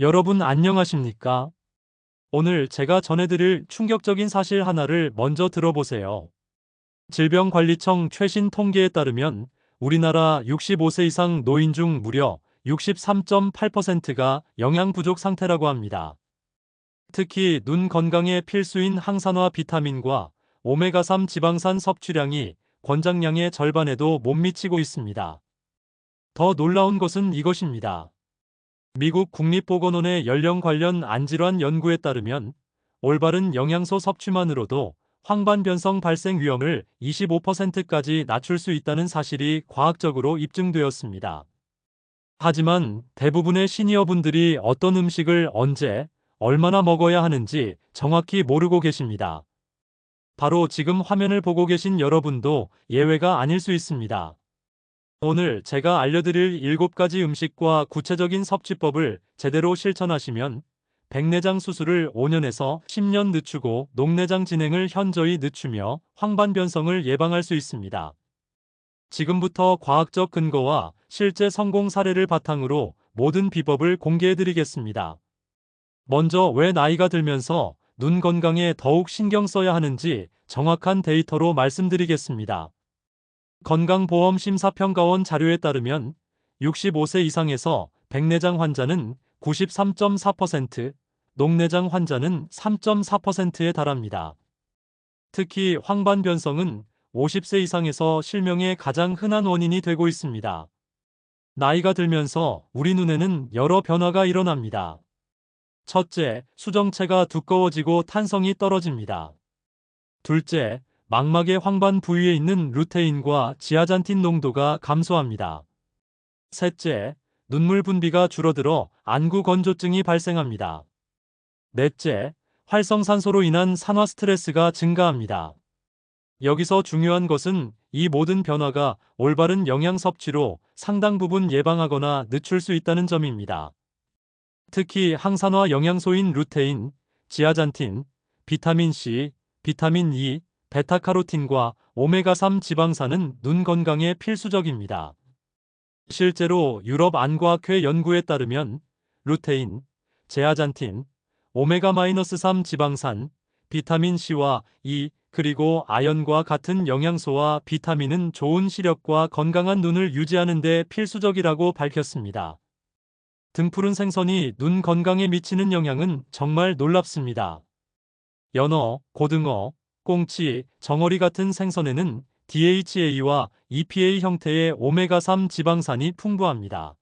여러분 안녕하십니까? 오늘 제가 전해드릴 충격적인 사실 하나를 먼저 들어보세요. 질병관리청 최신 통계에 따르면 우리나라 65세 이상 노인 중 무려 63.8%가 영양 부족 상태라고 합니다. 특히 눈 건강에 필수인 항산화 비타민과 오메가3 지방산 섭취량이 권장량의 절반에도 못 미치고 있습니다. 더 놀라운 것은 이것입니다. 미국 국립보건원의 연령 관련 안질환 연구에 따르면 올바른 영양소 섭취만으로도 황반변성 발생 위험을 25%까지 낮출 수 있다는 사실이 과학적으로 입증되었습니다. 하지만 대부분의 시니어분들이 어떤 음식을 언제, 얼마나 먹어야 하는지 정확히 모르고 계십니다. 바로 지금 화면을 보고 계신 여러분도 예외가 아닐 수 있습니다. 오늘 제가 알려드릴 7가지 음식과 구체적인 섭취법을 제대로 실천하시면 백내장 수술을 5년에서 10년 늦추고 녹내장 진행을 현저히 늦추며 황반변성을 예방할 수 있습니다. 지금부터 과학적 근거와 실제 성공 사례를 바탕으로 모든 비법을 공개해 드리겠습니다. 먼저 왜 나이가 들면서 눈 건강에 더욱 신경 써야 하는지 정확한 데이터로 말씀드리겠습니다. 건강보험심사평가원 자료에 따르면 65세 이상에서 백내장 환자는 93.4%, 녹내장 환자는 3.4%에 달합니다. 특히 황반변성은 50세 이상에서 실명의 가장 흔한 원인이 되고 있습니다. 나이가 들면서 우리 눈에는 여러 변화가 일어납니다. 첫째, 수정체가 두꺼워지고 탄성이 떨어집니다. 둘째, 망막의 황반 부위에 있는 루테인과 지아잔틴 농도가 감소합니다. 셋째, 눈물 분비가 줄어들어 안구 건조증이 발생합니다. 넷째, 활성산소로 인한 산화 스트레스가 증가합니다. 여기서 중요한 것은 이 모든 변화가 올바른 영양 섭취로 상당 부분 예방하거나 늦출 수 있다는 점입니다. 특히 항산화 영양소인 루테인, 지아잔틴, 비타민 C, 비타민 E, 베타카로틴과 오메가3 지방산은 눈 건강에 필수적입니다. 실제로 유럽 안과학회 연구에 따르면 루테인, 제아잔틴, 오메가-3 지방산, 비타민 C와 E, 그리고 아연과 같은 영양소와 비타민은 좋은 시력과 건강한 눈을 유지하는 데 필수적이라고 밝혔습니다. 등푸른 생선이 눈 건강에 미치는 영향은 정말 놀랍습니다. 연어, 고등어, 꽁치, 정어리 같은 생선에는 DHA와 EPA 형태의 오메가3 지방산이 풍부합니다.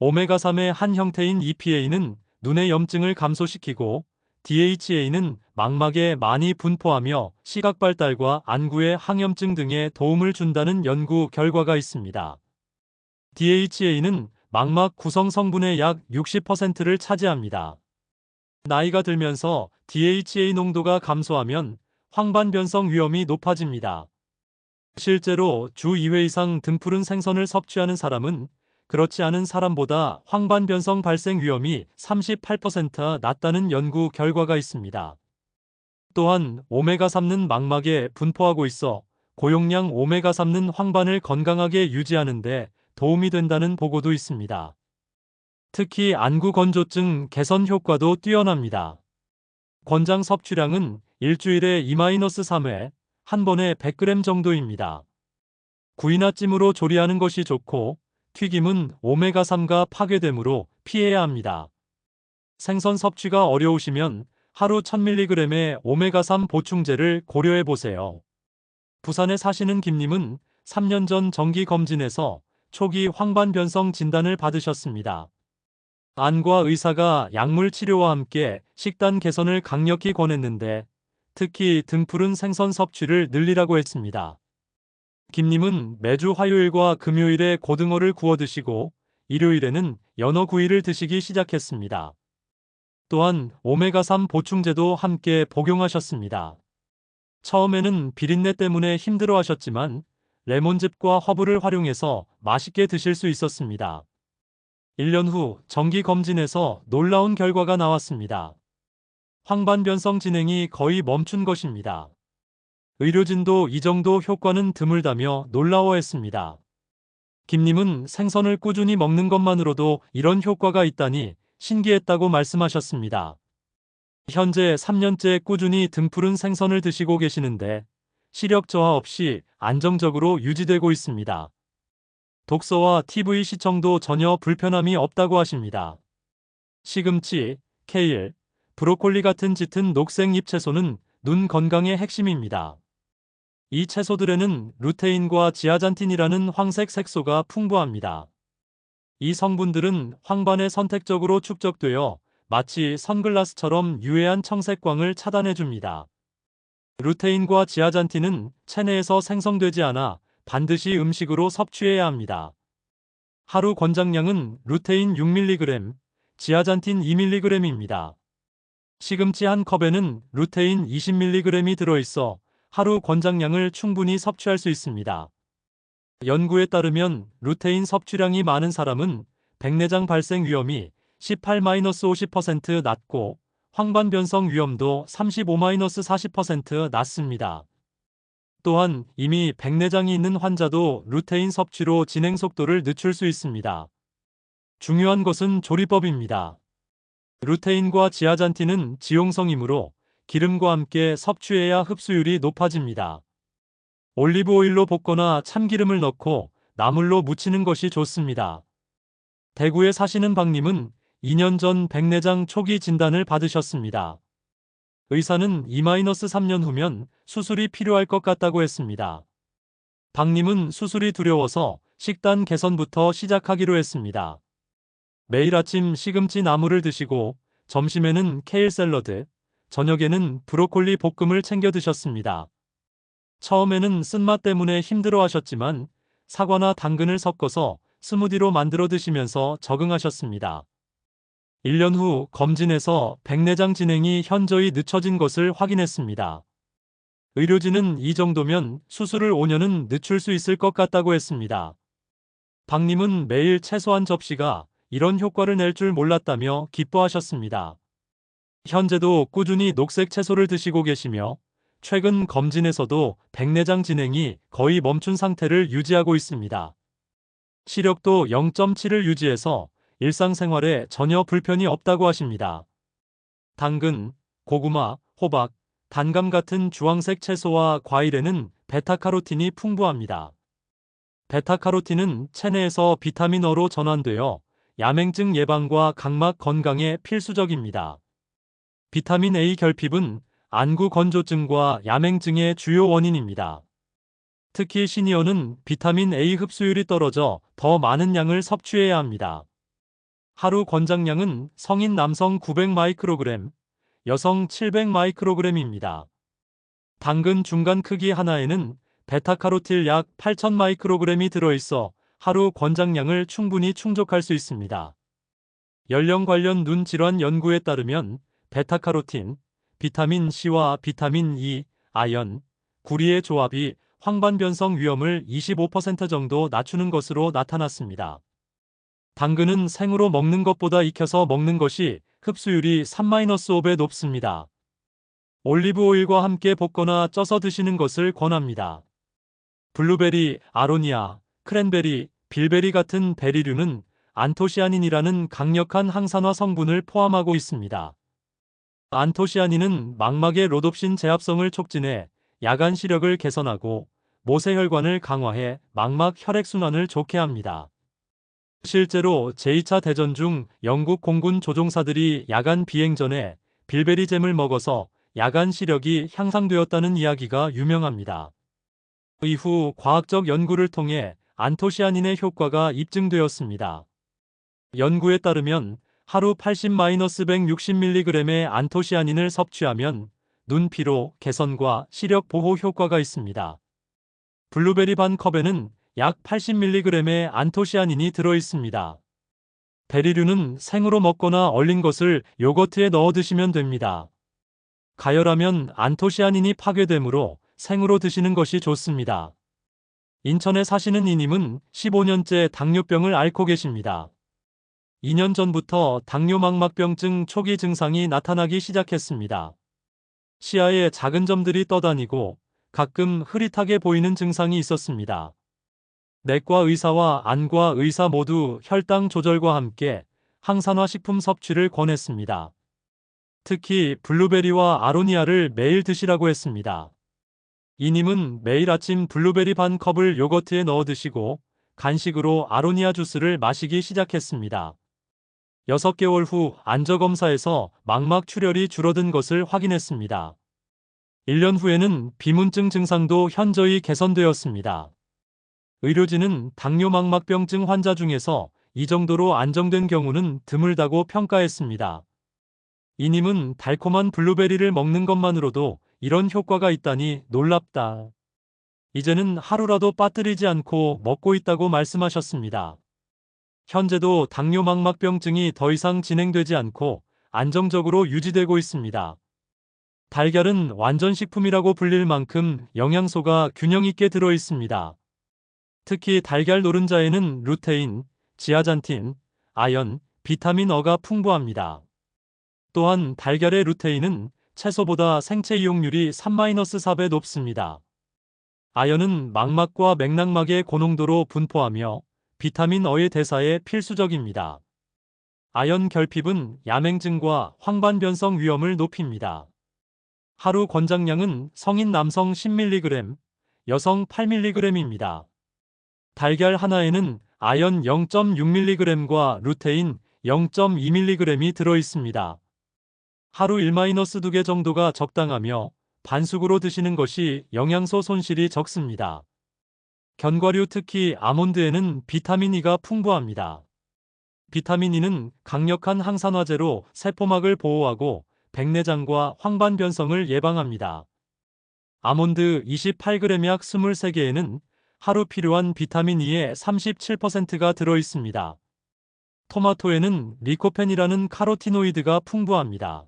오메가3의 한 형태인 EPA는 눈의 염증을 감소시키고 DHA는 망막에 많이 분포하며 시각 발달과 안구의 항염증 등에 도움을 준다는 연구 결과가 있습니다. DHA는 망막 구성 성분의 약 60%를 차지합니다. 나이가 들면서 DHA 농도가 감소하면 황반 변성 위험이 높아집니다. 실제로 주 2회 이상 등푸른 생선을 섭취하는 사람은 그렇지 않은 사람보다 황반 변성 발생 위험이 38% 낮다는 연구 결과가 있습니다. 또한 오메가3는 망막에 분포하고 있어 고용량 오메가3는 황반을 건강하게 유지하는데 도움이 된다는 보고도 있습니다. 특히 안구 건조증 개선 효과도 뛰어납니다. 권장 섭취량은 일주일에 2-3회, 한 번에 100g 정도입니다. 구이나 찜으로 조리하는 것이 좋고 튀김은 오메가3가 파괴되므로 피해야 합니다. 생선 섭취가 어려우시면 하루 1000mg의 오메가3 보충제를 고려해 보세요. 부산에 사시는 김님은 3년 전 정기검진에서 초기 황반변성 진단을 받으셨습니다. 안과 의사가 약물 치료와 함께 식단 개선을 강력히 권했는데 특히 등푸른 생선 섭취를 늘리라고 했습니다. 김님은 매주 화요일과 금요일에 고등어를 구워 드시고 일요일에는 연어 구이를 드시기 시작했습니다. 또한 오메가3 보충제도 함께 복용하셨습니다. 처음에는 비린내 때문에 힘들어 하셨지만 레몬즙과 허브를 활용해서 맛있게 드실 수 있었습니다. 1년 후 정기 검진에서 놀라운 결과가 나왔습니다. 황반변성 진행이 거의 멈춘 것입니다. 의료진도 이 정도 효과는 드물다며 놀라워했습니다. 김님은 생선을 꾸준히 먹는 것만으로도 이런 효과가 있다니 신기했다고 말씀하셨습니다. 현재 3년째 꾸준히 등푸른 생선을 드시고 계시는데 시력 저하 없이 안정적으로 유지되고 있습니다. 독서와 TV 시청도 전혀 불편함이 없다고 하십니다. 시금치, 케일, 브로콜리 같은 짙은 녹색 잎 채소는 눈 건강의 핵심입니다. 이 채소들에는 루테인과 지아잔틴이라는 황색 색소가 풍부합니다. 이 성분들은 황반에 선택적으로 축적되어 마치 선글라스처럼 유해한 청색광을 차단해 줍니다. 루테인과 지아잔틴은 체내에서 생성되지 않아 반드시 음식으로 섭취해야 합니다. 하루 권장량은 루테인 6mg, 지아잔틴 2mg입니다. 시금치 한 컵에는 루테인 20mg이 들어있어 하루 권장량을 충분히 섭취할 수 있습니다. 연구에 따르면 루테인 섭취량이 많은 사람은 백내장 발생 위험이 18-50% 낮고 황반 변성 위험도 35-40% 낮습니다. 또한 이미 백내장이 있는 환자도 루테인 섭취로 진행 속도를 늦출 수 있습니다. 중요한 것은 조리법입니다. 루테인과 지아잔틴은 지용성이므로 기름과 함께 섭취해야 흡수율이 높아집니다. 올리브 오일로 볶거나 참기름을 넣고 나물로 무치는 것이 좋습니다. 대구에 사시는 박님은 2년 전 백내장 초기 진단을 받으셨습니다. 의사는 2-3년 후면 수술이 필요할 것 같다고 했습니다. 박님은 수술이 두려워서 식단 개선부터 시작하기로 했습니다. 매일 아침 시금치 나물을 드시고 점심에는 케일 샐러드, 저녁에는 브로콜리 볶음을 챙겨 드셨습니다. 처음에는 쓴맛 때문에 힘들어 하셨지만 사과나 당근을 섞어서 스무디로 만들어 드시면서 적응하셨습니다. 1년 후 검진에서 백내장 진행이 현저히 늦춰진 것을 확인했습니다. 의료진은 이 정도면 수술을 5년은 늦출 수 있을 것 같다고 했습니다. 박님은 매일 채소 한 접시가 이런 효과를 낼 줄 몰랐다며 기뻐하셨습니다. 현재도 꾸준히 녹색 채소를 드시고 계시며 최근 검진에서도 백내장 진행이 거의 멈춘 상태를 유지하고 있습니다. 시력도 0.7을 유지해서 일상생활에 전혀 불편이 없다고 하십니다. 당근, 고구마, 호박, 단감 같은 주황색 채소와 과일에는 베타카로틴이 풍부합니다. 베타카로틴은 체내에서 비타민 어로 전환되어 야맹증 예방과 각막 건강에 필수적입니다. 비타민 A 결핍은 안구 건조증과 야맹증의 주요 원인입니다. 특히 시니어는 비타민 A 흡수율이 떨어져 더 많은 양을 섭취해야 합니다. 하루 권장량은 성인 남성 900마이크로그램, 여성 700마이크로그램입니다. 당근 중간 크기 하나에는 베타카로틸 약 8000마이크로그램이 들어있어 하루 권장량을 충분히 충족할 수 있습니다. 연령 관련 눈 질환 연구에 따르면 베타카로틴, 비타민 C와 비타민 E, 아연, 구리의 조합이 황반 변성 위험을 25% 정도 낮추는 것으로 나타났습니다. 당근은 생으로 먹는 것보다 익혀서 먹는 것이 흡수율이 3-5배 높습니다. 올리브 오일과 함께 볶거나 쪄서 드시는 것을 권합니다. 블루베리, 아로니아, 크랜베리, 빌베리 같은 베리류는 안토시아닌이라는 강력한 항산화 성분을 포함하고 있습니다. 안토시아닌은 망막의 로놉신 제합성을 촉진해 야간 시력을 개선하고 모세혈관을 강화해 망막 혈액순환을 좋게 합니다. 실제로 제2차 대전 중 영국 공군 조종사들이 야간 비행 전에 빌베리잼을 먹어서 야간 시력이 향상되었다는 이야기가 유명합니다. 이후 과학적 연구를 통해 안토시아닌의 효과가 입증되었습니다. 연구에 따르면 하루 80-160mg의 안토시아닌을 섭취하면 눈 피로 개선과 시력 보호 효과가 있습니다. 블루베리 반 컵에는 약 80mg의 안토시아닌이 들어 있습니다. 베리류는 생으로 먹거나 얼린 것을 요거트에 넣어 드시면 됩니다. 가열하면 안토시아닌이 파괴되므로 생으로 드시는 것이 좋습니다. 인천에 사시는 이님은 15년째 당뇨병을 앓고 계십니다. 2년 전부터 당뇨망막병증 초기 증상이 나타나기 시작했습니다. 시야에 작은 점들이 떠다니고 가끔 흐릿하게 보이는 증상이 있었습니다. 내과 의사와 안과 의사 모두 혈당 조절과 함께 항산화 식품 섭취를 권했습니다. 특히 블루베리와 아로니아를 매일 드시라고 했습니다. 이님은 매일 아침 블루베리 반 컵을 요거트에 넣어 드시고 간식으로 아로니아 주스를 마시기 시작했습니다. 6개월 후 안저검사에서 망막 출혈이 줄어든 것을 확인했습니다. 1년 후에는 비문증 증상도 현저히 개선되었습니다. 의료진은 당뇨 망막병증 환자 중에서 이 정도로 안정된 경우는 드물다고 평가했습니다. 이님은 달콤한 블루베리를 먹는 것만으로도 이런 효과가 있다니 놀랍다. 이제는 하루라도 빠뜨리지 않고 먹고 있다고 말씀하셨습니다. 현재도 당뇨 망막병증이 더 이상 진행되지 않고 안정적으로 유지되고 있습니다. 달걀은 완전 식품이라고 불릴 만큼 영양소가 균형 있게 들어 있습니다. 특히 달걀 노른자에는 루테인, 지아잔틴, 아연, 비타민 어가 풍부합니다. 또한 달걀의 루테인은 채소보다 생체 이용률이 3-4배 높습니다. 아연은 망막과 맥락막의 고농도로 분포하며 비타민 어의 대사에 필수적입니다. 아연 결핍은 야맹증과 황반변성 위험을 높입니다. 하루 권장량은 성인 남성 10mg, 여성 8mg입니다. 달걀 하나에는 아연 0.6mg과 루테인 0.2mg이 들어 있습니다. 하루 1-2개 정도가 적당하며 반숙으로 드시는 것이 영양소 손실이 적습니다. 견과류 특히 아몬드에는 비타민 E가 풍부합니다. 비타민 E는 강력한 항산화제로 세포막을 보호하고 백내장과 황반 변성을 예방합니다. 아몬드 28g 약 23개에는 하루 필요한 비타민 E의 37%가 들어 있습니다. 토마토에는 리코펜이라는 카로티노이드가 풍부합니다.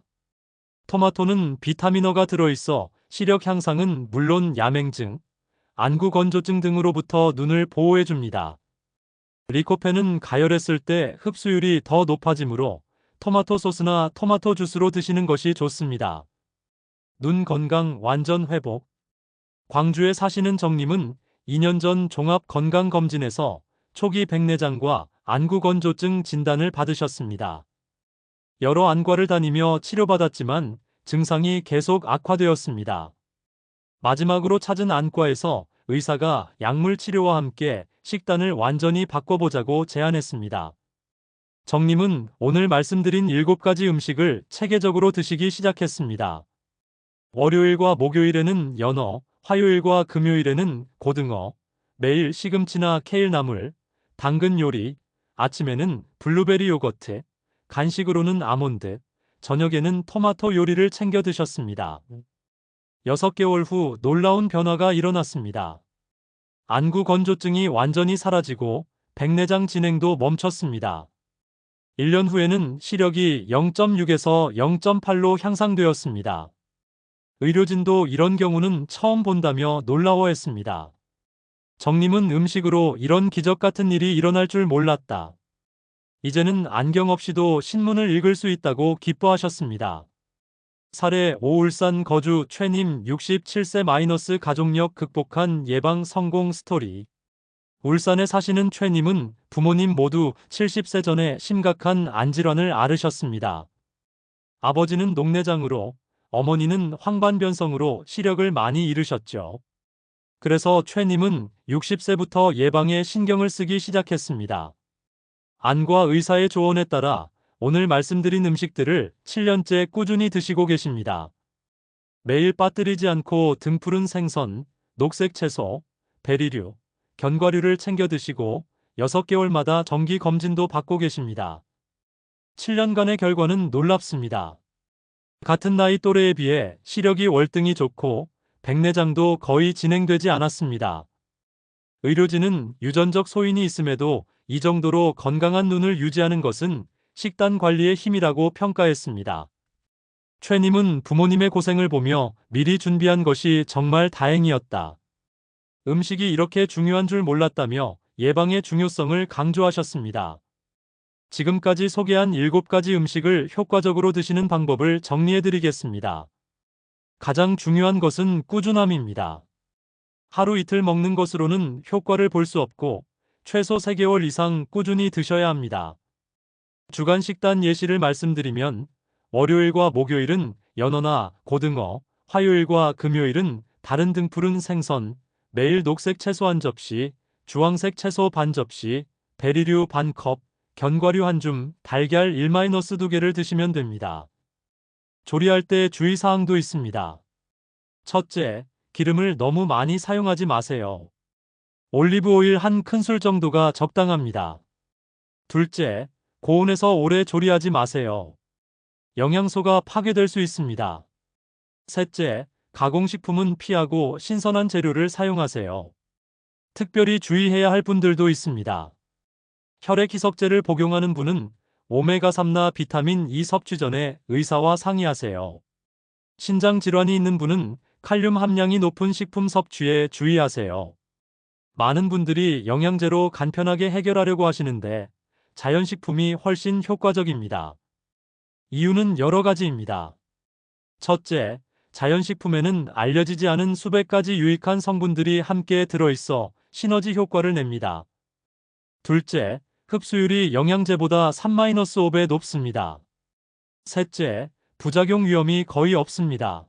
토마토는 비타민어가 들어있어 시력 향상은 물론 야맹증, 안구 건조증 등으로부터 눈을 보호해줍니다. 리코펜은 가열했을 때 흡수율이 더 높아지므로 토마토 소스나 토마토 주스로 드시는 것이 좋습니다. 눈 건강 완전 회복 광주에 사시는 정님은 2년 전 종합 건강검진에서 초기 백내장과 안구 건조증 진단을 받으셨습니다. 여러 안과를 다니며 치료받았지만 증상이 계속 악화되었습니다. 마지막으로 찾은 안과에서 의사가 약물 치료와 함께 식단을 완전히 바꿔보자고 제안했습니다. 정님은 오늘 말씀드린 7가지 음식을 체계적으로 드시기 시작했습니다. 월요일과 목요일에는 연어, 화요일과 금요일에는 고등어, 매일 시금치나 케일나물, 당근 요리, 아침에는 블루베리 요거트, 간식으로는 아몬드, 저녁에는 토마토 요리를 챙겨 드셨습니다. 6개월 후 놀라운 변화가 일어났습니다. 안구 건조증이 완전히 사라지고 백내장 진행도 멈췄습니다. 1년 후에는 시력이 0.6에서 0.8로 향상되었습니다. 의료진도 이런 경우는 처음 본다며 놀라워했습니다. 정님은 음식으로 이런 기적 같은 일이 일어날 줄 몰랐다. 이제는 안경 없이도 신문을 읽을 수 있다고 기뻐하셨습니다. 사례 오울산 거주 최님 67세 마이너스 가족력 극복한 예방 성공 스토리. 울산에 사시는 최님은 부모님 모두 70세 전에 심각한 안질환을 앓으셨습니다. 아버지는 녹내장으로, 어머니는 황반변성으로 시력을 많이 잃으셨죠. 그래서 최님은 60세부터 예방에 신경을 쓰기 시작했습니다. 안과 의사의 조언에 따라 오늘 말씀드린 음식들을 7년째 꾸준히 드시고 계십니다. 매일 빠뜨리지 않고 등푸른 생선, 녹색 채소, 베리류, 견과류를 챙겨 드시고 6개월마다 정기 검진도 받고 계십니다. 7년간의 결과는 놀랍습니다. 같은 나이 또래에 비해 시력이 월등히 좋고 백내장도 거의 진행되지 않았습니다. 의료진은 유전적 소인이 있음에도 이 정도로 건강한 눈을 유지하는 것은 식단 관리의 힘이라고 평가했습니다. 최님은 부모님의 고생을 보며 미리 준비한 것이 정말 다행이었다. 음식이 이렇게 중요한 줄 몰랐다며 예방의 중요성을 강조하셨습니다. 지금까지 소개한 7가지 음식을 효과적으로 드시는 방법을 정리해드리겠습니다. 가장 중요한 것은 꾸준함입니다. 하루 이틀 먹는 것으로는 효과를 볼 수 없고 최소 3개월 이상 꾸준히 드셔야 합니다. 주간 식단 예시를 말씀드리면 월요일과 목요일은 연어나 고등어, 화요일과 금요일은 다른 등푸른 생선, 매일 녹색 채소 한 접시, 주황색 채소 반 접시, 베리류 반 컵, 견과류 한 줌, 달걀 1-2개를 드시면 됩니다. 조리할 때 주의사항도 있습니다. 첫째, 기름을 너무 많이 사용하지 마세요. 올리브 오일 한 큰술 정도가 적당합니다. 둘째, 고온에서 오래 조리하지 마세요. 영양소가 파괴될 수 있습니다. 셋째, 가공식품은 피하고 신선한 재료를 사용하세요. 특별히 주의해야 할 분들도 있습니다. 혈액 희석제를 복용하는 분은 오메가3나 비타민 E 섭취 전에 의사와 상의하세요. 신장 질환이 있는 분은 칼륨 함량이 높은 식품 섭취에 주의하세요. 많은 분들이 영양제로 간편하게 해결하려고 하시는데 자연식품이 훨씬 효과적입니다. 이유는 여러 가지입니다. 첫째, 자연식품에는 알려지지 않은 수백 가지 유익한 성분들이 함께 들어있어 시너지 효과를 냅니다. 둘째, 흡수율이 영양제보다 3-5배 높습니다. 셋째, 부작용 위험이 거의 없습니다.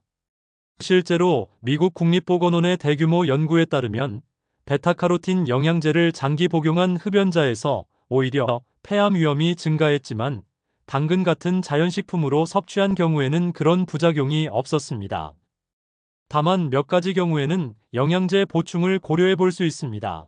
실제로 미국 국립보건원의 대규모 연구에 따르면 베타카로틴 영양제를 장기 복용한 흡연자에서 오히려 폐암 위험이 증가했지만 당근 같은 자연식품으로 섭취한 경우에는 그런 부작용이 없었습니다. 다만 몇 가지 경우에는 영양제 보충을 고려해 볼 수 있습니다.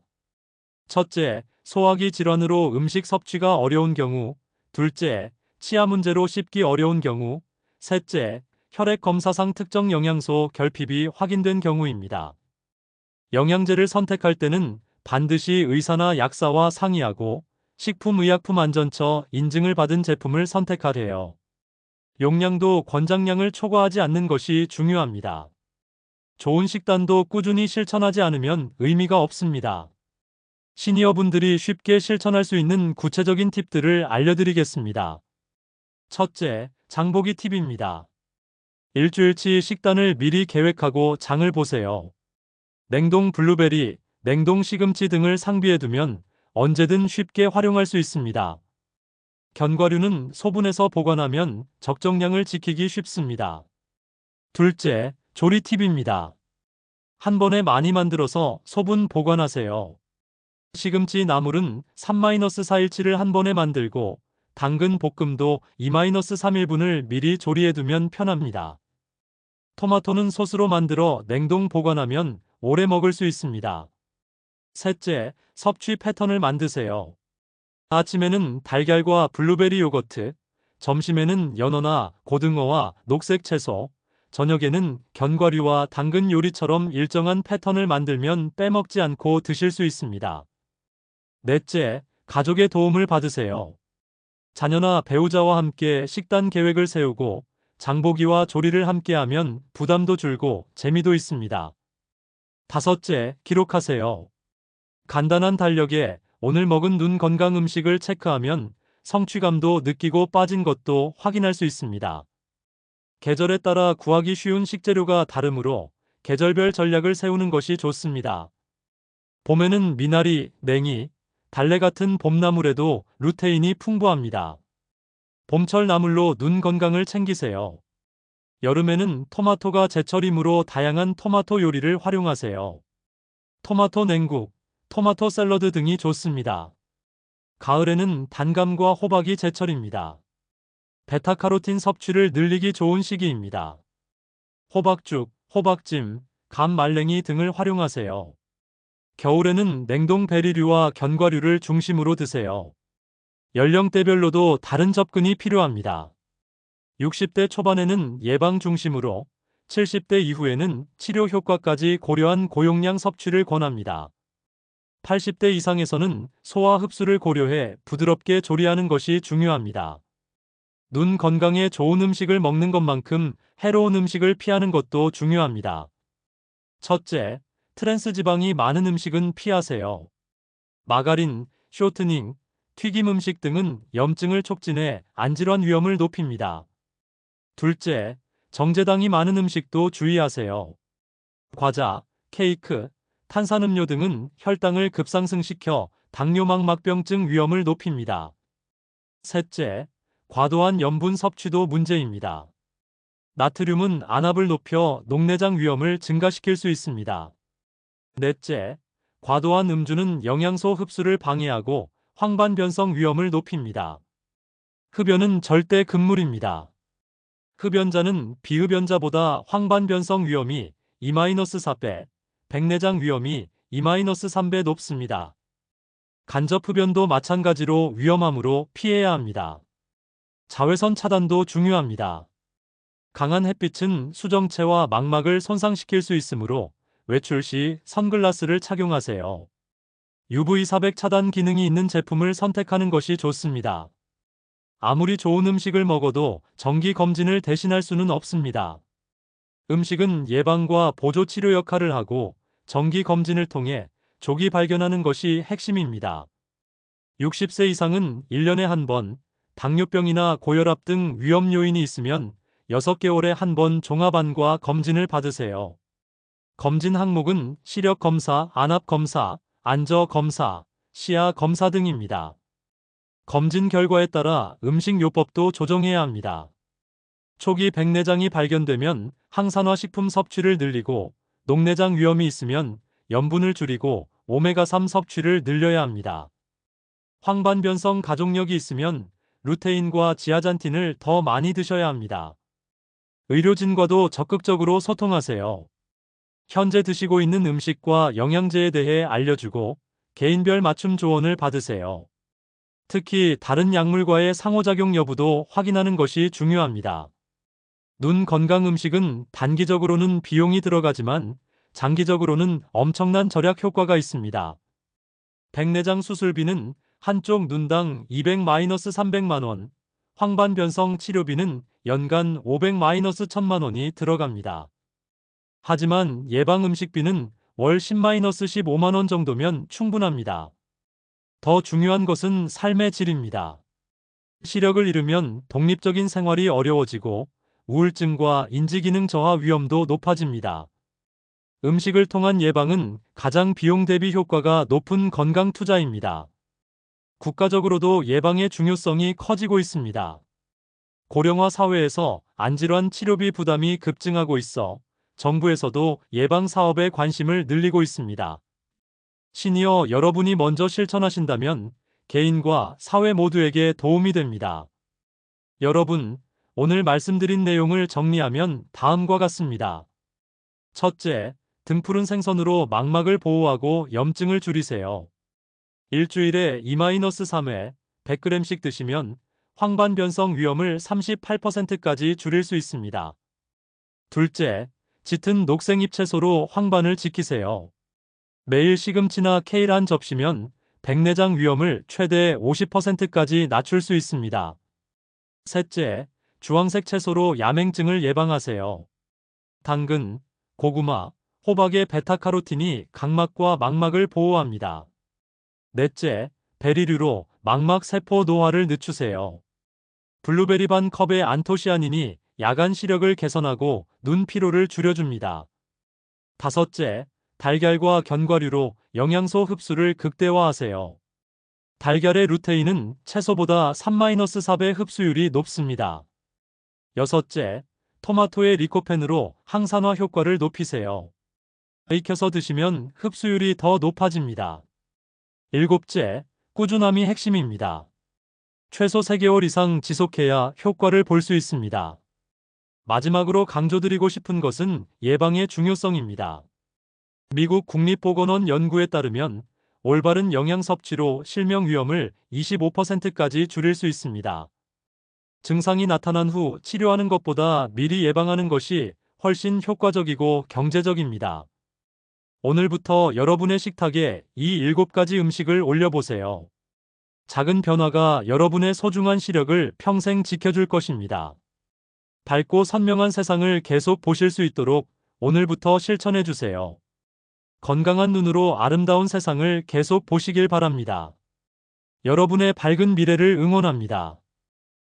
첫째, 소화기 질환으로 음식 섭취가 어려운 경우, 둘째, 치아 문제로 씹기 어려운 경우, 셋째, 혈액 검사상 특정 영양소 결핍이 확인된 경우입니다. 영양제를 선택할 때는 반드시 의사나 약사와 상의하고 식품의약품안전처 인증을 받은 제품을 선택하래요. 용량도 권장량을 초과하지 않는 것이 중요합니다. 좋은 식단도 꾸준히 실천하지 않으면 의미가 없습니다. 시니어분들이 쉽게 실천할 수 있는 구체적인 팁들을 알려드리겠습니다. 첫째, 장보기 팁입니다. 일주일치 식단을 미리 계획하고 장을 보세요. 냉동 블루베리, 냉동 시금치 등을 상비해두면 언제든 쉽게 활용할 수 있습니다. 견과류는 소분해서 보관하면 적정량을 지키기 쉽습니다. 둘째, 조리 팁입니다. 한 번에 많이 만들어서 소분 보관하세요. 시금치 나물은 3-4일치를 한 번에 만들고 당근 볶음도 2-3일분을 미리 조리해두면 편합니다. 토마토는 소스로 만들어 냉동 보관하면 오래 먹을 수 있습니다. 셋째, 섭취 패턴을 만드세요. 아침에는 달걀과 블루베리 요거트, 점심에는 연어나 고등어와 녹색 채소, 저녁에는 견과류와 당근 요리처럼 일정한 패턴을 만들면 빼먹지 않고 드실 수 있습니다. 넷째, 가족의 도움을 받으세요. 자녀나 배우자와 함께 식단 계획을 세우고 장보기와 조리를 함께하면 부담도 줄고 재미도 있습니다. 다섯째, 기록하세요. 간단한 달력에 오늘 먹은 눈 건강 음식을 체크하면 성취감도 느끼고 빠진 것도 확인할 수 있습니다. 계절에 따라 구하기 쉬운 식재료가 다르므로 계절별 전략을 세우는 것이 좋습니다. 봄에는 미나리, 냉이, 달래 같은 봄나물에도 루테인이 풍부합니다. 봄철 나물로 눈 건강을 챙기세요. 여름에는 토마토가 제철이므로 다양한 토마토 요리를 활용하세요. 토마토 냉국, 토마토 샐러드 등이 좋습니다. 가을에는 단감과 호박이 제철입니다. 베타카로틴 섭취를 늘리기 좋은 시기입니다. 호박죽, 호박찜, 감 말랭이 등을 활용하세요. 겨울에는 냉동 베리류와 견과류를 중심으로 드세요. 연령대별로도 다른 접근이 필요합니다. 60대 초반에는 예방 중심으로 70대 이후에는 치료 효과까지 고려한 고용량 섭취를 권합니다. 80대 이상에서는 소화 흡수를 고려해 부드럽게 조리하는 것이 중요합니다. 눈 건강에 좋은 음식을 먹는 것만큼 해로운 음식을 피하는 것도 중요합니다. 첫째, 트랜스 지방이 많은 음식은 피하세요. 마가린, 쇼트닝, 튀김 음식 등은 염증을 촉진해 안질환 위험을 높입니다. 둘째, 정제당이 많은 음식도 주의하세요. 과자, 케이크, 탄산음료 등은 혈당을 급상승시켜 당뇨막막병증 위험을 높입니다. 셋째, 과도한 염분 섭취도 문제입니다. 나트륨은 안압을 높여 녹내장 위험을 증가시킬 수 있습니다. 넷째, 과도한 음주는 영양소 흡수를 방해하고 황반 변성 위험을 높입니다. 흡연은 절대 금물입니다. 흡연자는 비흡연자보다 황반 변성 위험이 2-4배, 백내장 위험이 2-3배 높습니다. 간접 흡연도 마찬가지로 위험하므로 피해야 합니다. 자외선 차단도 중요합니다. 강한 햇빛은 수정체와 망막을 손상시킬 수 있으므로 외출 시 선글라스를 착용하세요. UV400 차단 기능이 있는 제품을 선택하는 것이 좋습니다. 아무리 좋은 음식을 먹어도 정기 검진을 대신할 수는 없습니다. 음식은 예방과 보조 치료 역할을 하고 정기 검진을 통해 조기 발견하는 것이 핵심입니다. 60세 이상은 1년에 한 번, 당뇨병이나 고혈압 등 위험 요인이 있으면 6개월에 한 번 종합안과 검진을 받으세요. 검진 항목은 시력 검사, 안압 검사, 안저 검사, 시야 검사 등입니다. 검진 결과에 따라 음식요법도 조정해야 합니다. 초기 백내장이 발견되면 항산화 식품 섭취를 늘리고 녹내장 위험이 있으면 염분을 줄이고 오메가3 섭취를 늘려야 합니다. 황반변성 가족력이 있으면 루테인과 지아잔틴을 더 많이 드셔야 합니다. 의료진과도 적극적으로 소통하세요. 현재 드시고 있는 음식과 영양제에 대해 알려주고 개인별 맞춤 조언을 받으세요. 특히 다른 약물과의 상호작용 여부도 확인하는 것이 중요합니다. 눈 건강 음식은 단기적으로는 비용이 들어가지만 장기적으로는 엄청난 절약 효과가 있습니다. 백내장 수술비는 한쪽 눈당 200-300만원, 황반변성 치료비는 연간 500-1000만 원이 들어갑니다. 하지만 예방 음식비는 월 10-15만 원 정도면 충분합니다. 더 중요한 것은 삶의 질입니다. 시력을 잃으면 독립적인 생활이 어려워지고 우울증과 인지기능 저하 위험도 높아집니다. 음식을 통한 예방은 가장 비용 대비 효과가 높은 건강 투자입니다. 국가적으로도 예방의 중요성이 커지고 있습니다. 고령화 사회에서 안질환 치료비 부담이 급증하고 있어 정부에서도 예방 사업에 관심을 늘리고 있습니다. 시니어 여러분이 먼저 실천하신다면 개인과 사회 모두에게 도움이 됩니다. 여러분, 오늘 말씀드린 내용을 정리하면 다음과 같습니다. 첫째, 등푸른 생선으로 망막을 보호하고 염증을 줄이세요. 일주일에 2-3회 100g씩 드시면 황반변성 위험을 38%까지 줄일 수 있습니다. 둘째, 짙은 녹색잎 채소로 황반을 지키세요. 매일 시금치나 케일 한 접시면 백내장 위험을 최대 50%까지 낮출 수 있습니다. 셋째, 주황색 채소로 야맹증을 예방하세요. 당근, 고구마, 호박의 베타카로틴이 각막과 망막을 보호합니다. 넷째, 베리류로 망막 세포 노화를 늦추세요. 블루베리 반 컵의 안토시아닌이 야간 시력을 개선하고 눈 피로를 줄여줍니다. 다섯째, 달걀과 견과류로 영양소 흡수를 극대화하세요. 달걀의 루테인은 채소보다 3-4배 흡수율이 높습니다. 여섯째, 토마토의 리코펜으로 항산화 효과를 높이세요. 익혀서 드시면 흡수율이 더 높아집니다. 일곱째, 꾸준함이 핵심입니다. 최소 3개월 이상 지속해야 효과를 볼 수 있습니다. 마지막으로 강조드리고 싶은 것은 예방의 중요성입니다. 미국 국립보건원 연구에 따르면 올바른 영양 섭취로 실명 위험을 25%까지 줄일 수 있습니다. 증상이 나타난 후 치료하는 것보다 미리 예방하는 것이 훨씬 효과적이고 경제적입니다. 오늘부터 여러분의 식탁에 이 7가지 음식을 올려보세요. 작은 변화가 여러분의 소중한 시력을 평생 지켜줄 것입니다. 밝고 선명한 세상을 계속 보실 수 있도록 오늘부터 실천해 주세요. 건강한 눈으로 아름다운 세상을 계속 보시길 바랍니다. 여러분의 밝은 미래를 응원합니다.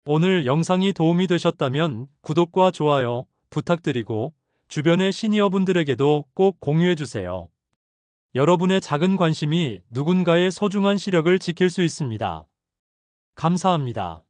오늘 영상이 도움이 되셨다면 구독과 좋아요 부탁드리고 주변의 시니어분들에게도 꼭 공유해 주세요. 여러분의 작은 관심이 누군가의 소중한 시력을 지킬 수 있습니다. 감사합니다.